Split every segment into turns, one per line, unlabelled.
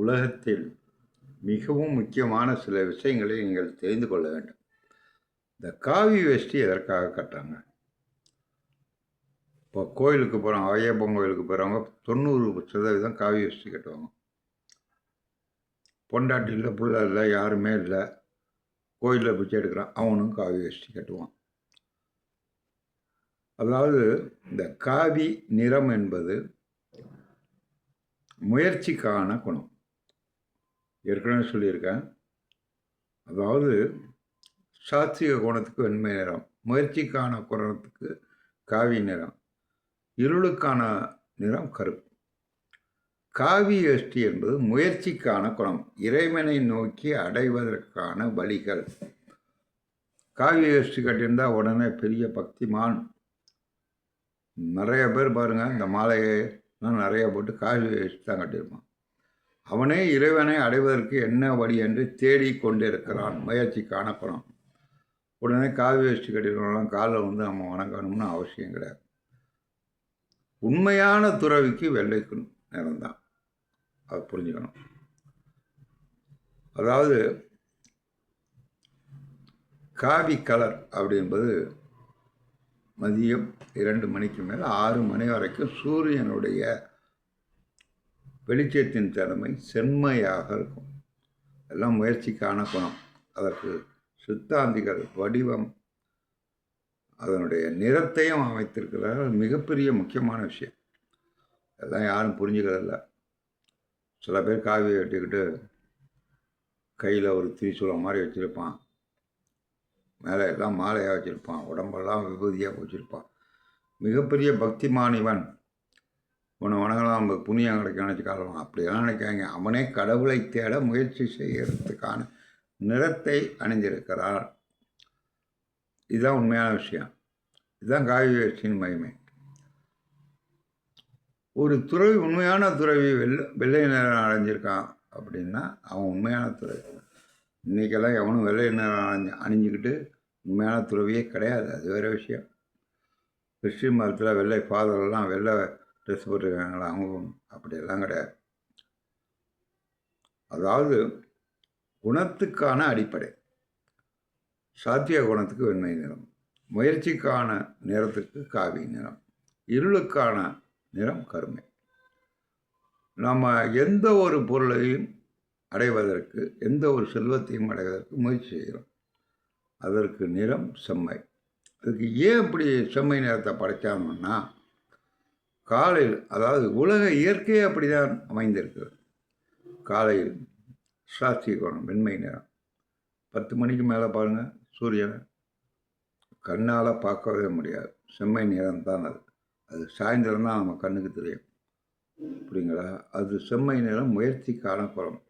உலகத்தில் மிகவும் முக்கியமான சில விஷயங்களை நீங்கள் தெரிந்து கொள்ள வேண்டும். இந்த காவி வேஷ்டி எதற்காக கட்டுறாங்க? இப்போ கோயிலுக்கு போகிறோம் ஐயப்பன் கோயிலுக்கு போகிறவங்க தொண்ணூறு சதவீதம் காவி வேஷ்டி கட்டுவாங்க. பொண்டாட்டி இல்லை புள்ள இல்லை யாருமே இல்லை. கோயிலில் பிச்சை எடுக்கிறான் அவனும் காவி வேஷ்டி கட்டுவான். அதாவது இந்த காவி நிறம் என்பது முயற்சிக்கான குணம். ஏற்கனவே சொல்லியிருக்கேன். அதாவது சாத்விக கோணத்துக்கு வெண்மை நிறம் முயற்சிக்கான குணத்துக்கு காவி நிறம் இருளுக்கான நிறம் கருப்பு. காவி எஷ்டி என்பது முயற்சிக்கான குணம் இறைவனை நோக்கி அடைவதற்கான வழிகள். காவி எஷ்டி கட்டியிருந்தால் உடனே பெரிய பக்திமான். நிறைய பேர் பாருங்கள் இந்த மாலையை நிறைய போட்டு காவி எஷ்டி தான் கட்டியிருப்பான். அவனே இறைவனை அடைவதற்கு என்ன வழி என்று தேடி கொண்டிருக்கிறான். முயற்சி காணப்படும். உடனே காவி வச்சு கட்டிருக்கலாம் காலில் வந்து நம்ம வணங்கணும்னு அவசியம் கிடையாது. உண்மையான துறவிக்கு வெள்ளைக்கு நேரம் தான் அது புரிஞ்சுக்கணும். அதாவது காவி கலர் அப்படின்பது மதியம் இரண்டு மணிக்கு மேலே ஆறு மணி வரைக்கும் சூரியனுடைய வெளிச்சத்தின் திறமை செம்மையாக இருக்கும். எல்லாம் முயற்சிக்கான குணம். அதற்கு சித்தாந்திகள் வடிவம் அதனுடைய நிறத்தையும் அமைத்திருக்கிறார்கள் மிகப்பெரிய முக்கியமான விஷயம். எல்லாம் யாரும் புரிஞ்சுக்கிறதில்ல. சில பேர் காவி வெட்டிக்கிட்டு கையில் ஒரு திரிசூலம் மாதிரி வச்சுருப்பான். மேலே எல்லாம் மாலையாக வச்சுருப்பான். உடம்பெல்லாம் விபூதியாக வச்சுருப்பான். மிகப்பெரிய பக்தி இவன். உன்னை வணங்கலாம் நம்ம புண்ணியம் கிடைக்கும் நினச்சிக்காலம் அப்படியெல்லாம் நினைக்காங்க அவனே கடவுளை தேட முயற்சி செய்கிறதுக்கான நிறத்தை அணிஞ்சிருக்கிறார் இதுதான் உண்மையான விஷயம். இதுதான் காவி வேஷ்டியின் மகிமை. ஒரு துறவி உண்மையான துறவி வெள்ளை வெள்ளை நிறம் அடைஞ்சிருக்கான் அப்படின்னா அவன் உண்மையான துறவி. இன்றைக்கெல்லாம் எவனும் வெள்ளை நிறம் அணிஞ்சு அணிஞ்சிக்கிட்டு உண்மையான துறவியே கிடையாது. அது வேறு விஷயம். கிறிஸ்டின் மதத்தில் வெள்ளை ஃபாதர்லாம் வெள்ளை ட்ரெஸ் போட்டிருக்காங்களா அவங்க அப்படியெல்லாம் கிடையாது. அதாவது குணத்துக்கான அடிப்படை. சாத்திய குணத்துக்கு வெண்மை நிறம். முயற்சிக்கான நிறத்துக்கு காவி நிறம். இருளுக்கான நிறம் கருமை. நம்ம எந்த ஒரு பொருளையும் அடைவதற்கு எந்த ஒரு செல்வத்தையும் அடைவதற்கு முயற்சி செய்கிறோம். அதற்கு நிறம் செம்மை. அதுக்கு ஏன் இப்படி செம்மை நிறத்தை படைச்சாங்கன்னா காலையில் அதாவது உலக இயற்கையே அப்படிதான் அமைந்திருக்கிறது. காலையில் சாஸ்திரிய கோணம் வெண்மை நேரம். பத்து மணிக்கு மேலே பாருங்கள் சூரியனை. கண்ணால் பார்க்கவே முடியாது. செம்மை நிறம் தான் அது. அது சாயந்தரம் தான் நம்ம கண்ணுக்கு தெரியும். அப்படிங்களா? அது செம்மை நிறம் முயற்சி குணம்.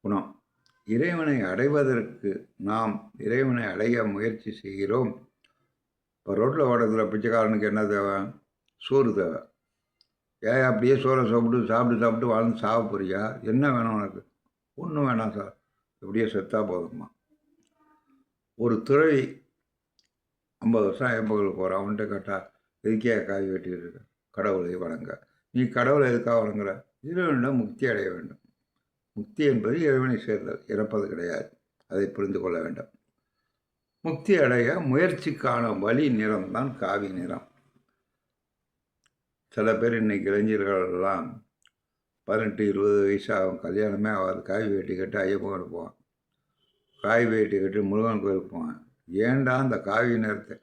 குணம். இறைவனை அடைவதற்கு நாம் இறைவனை அடைய முயற்சி செய்கிறோம். இப்போ ரோட்டில் ஓடுறதுல பிச்சைக்காரனுக்கு என்ன தேவை? சோறு தேவை. ஏன் அப்படியே சோறை சாப்பிட்டு சாப்பிட்டு சாப்பிட்டு வாழ்ந்து சாக போறியா? என்ன வேணும் உனக்கு? ஒன்றும் வேணாம் சார். இப்படியே செத்தா போதும்மா. ஒரு துறவி ஐம்பது வருஷம் ஐம்பதுக்கு போகிறான் அவன்கிட்ட கேட்டால் எதுக்கே காய் வெட்டிக்கிட்டு இருக்க? கடவுளை வணங்க. நீ கடவுளை எதுக்காக வணங்குற? இறைவனிடம் முக்தி அடைய வேண்டும். முக்தி என்பது இறைவனை சேர்ந்தல் இறப்பது கிடையாது. அதை புரிந்து கொள்ள வேண்டும். முக்தி அடைய முயற்சிக்கான வழி நிறம்தான் காவி நிறம். சில பேர் இன்றைக்கி இளைஞர்கள்லாம் பதினெட்டு இருபது வயசாகும் கல்யாணமே ஆகாது. காய் வேட்டி கட்டி ஐயப்பன் போவான். காய் வேட்டி கட்டி முருகன் கோயிலுக்கு போவான். ஏன்டா அந்த காவி நிறத்தை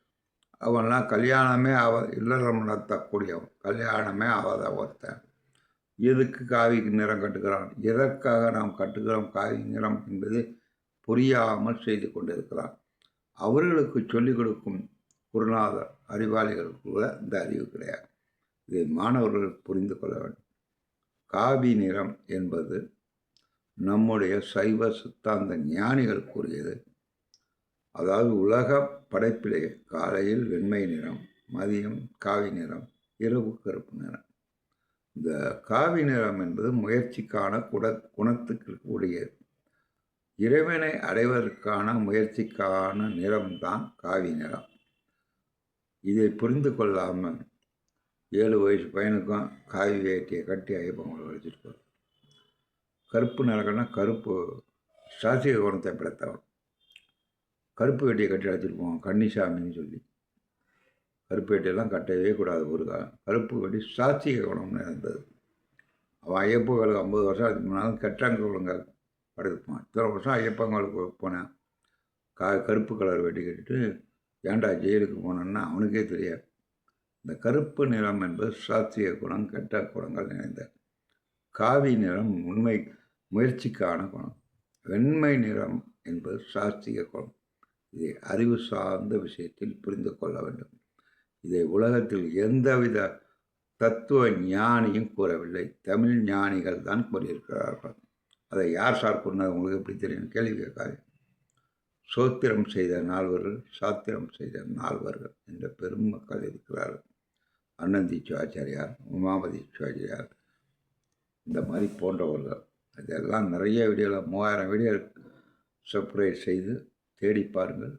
அவன்லாம் கல்யாணமே ஆவ இல்லறம் நடத்தக்கூடியவன் கல்யாணமே ஆகாத ஒருத்தன். எதுக்கு காவிக்கு நிறம் கட்டுக்கிறான் எதற்காக நாம் கட்டுக்கிறோம் காவி நிறம் என்பது புரியாமல் செய்து கொண்டிருக்கிறான். அவர்களுக்கு சொல்லிக் கொடுக்கும் குருநாதர் அறிவாளிகளுக்கு கூட இந்த அறிவு கிடையாது. இதை மாணவர்கள் புரிந்து கொள்ள வேண்டும். காவி நிறம் என்பது நம்முடைய சைவ சித்தாந்த ஞானிகள் கூறியது. அதாவது உலக படைப்பிலே காலையில் வெண்மை நிறம் மதியம் காவி நிறம் இரவு கருப்பு நிறம். இந்த காவி நிறம் என்பது முயற்சிக்கான குட குணத்துக்கு கூடியது இறைவனை அடைவதற்கான முயற்சிக்கான நிறம்தான் காவி நிறம். இதை புரிந்து கொள்ளாமல் ஏழு வயசு பையனுக்கும் காவி வேட்டியை கட்டி ஐயப்பங்களை வச்சுட்டு போகிறோம் கருப்பு நிறங்கள்னா கருப்பு சாசிய குணத்தை படைத்தவன் கருப்பு வேட்டியை கட்டி அழைச்சிட்டு போவான் கன்னிசாமின்னு சொல்லி. கருப்பு வேட்டியெல்லாம் கட்டவே கூடாது ஒரு காலம். கருப்பு வேட்டி சாத்திய குணம்னு இருந்தது. அவன் ஐயப்பங்களுக்கு ஐம்பது வருஷம் அதுக்கு முன்னாலும் கெட்டாங்க ஒழுங்கால் படுத்துப்பான் இத்தனை வருஷம் ஐயப்பங்களுக்கு போனேன் கா கருப்பு கலர் வேட்டி கட்டிட்டு ஏன்டா ஜெயிலுக்கு போனேன்னா அவனுக்கே தெரியாது. இந்த கருப்பு நிறம் என்பது சாத்திய குணம் கெட்ட குணங்கள் நிறைந்த காவி நிறம் உண்மை முயற்சிக்கான குணம். வெண்மை நிறம் என்பது சாஸ்திய குணம். இதை அறிவு சார்ந்த விஷயத்தில் புரிந்து கொள்ள வேண்டும். இதை உலகத்தில் எந்தவித தத்துவ ஞானியும் கூறவில்லை. தமிழ் ஞானிகள் தான் கூறியிருக்கிறார்கள். அதை யார் சார் கூறினார்? உங்களுக்கு எப்படி தெரியும்? கேள்வி கேட்காது சோத்திரம் செய்த நால்வர்கள் சாத்திரம் செய்த நால்வர்கள் என்ற பெரும் மக்கள் இருக்கிறார்கள் அன்னந்தி சிவாச்சாரியார் உமாபதி சிவாச்சாரியார் இந்த மாதிரி போன்றவர்கள் இதெல்லாம் நிறைய வீடியோவில் மூவாயிரம் வீடியோ சப்ஸ்கிரைப் செய்து தேடி பாருங்கள்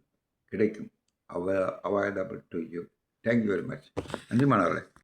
கிடைக்கும் அவ avoidable to you thank you very much நன்றி மாணவர்களே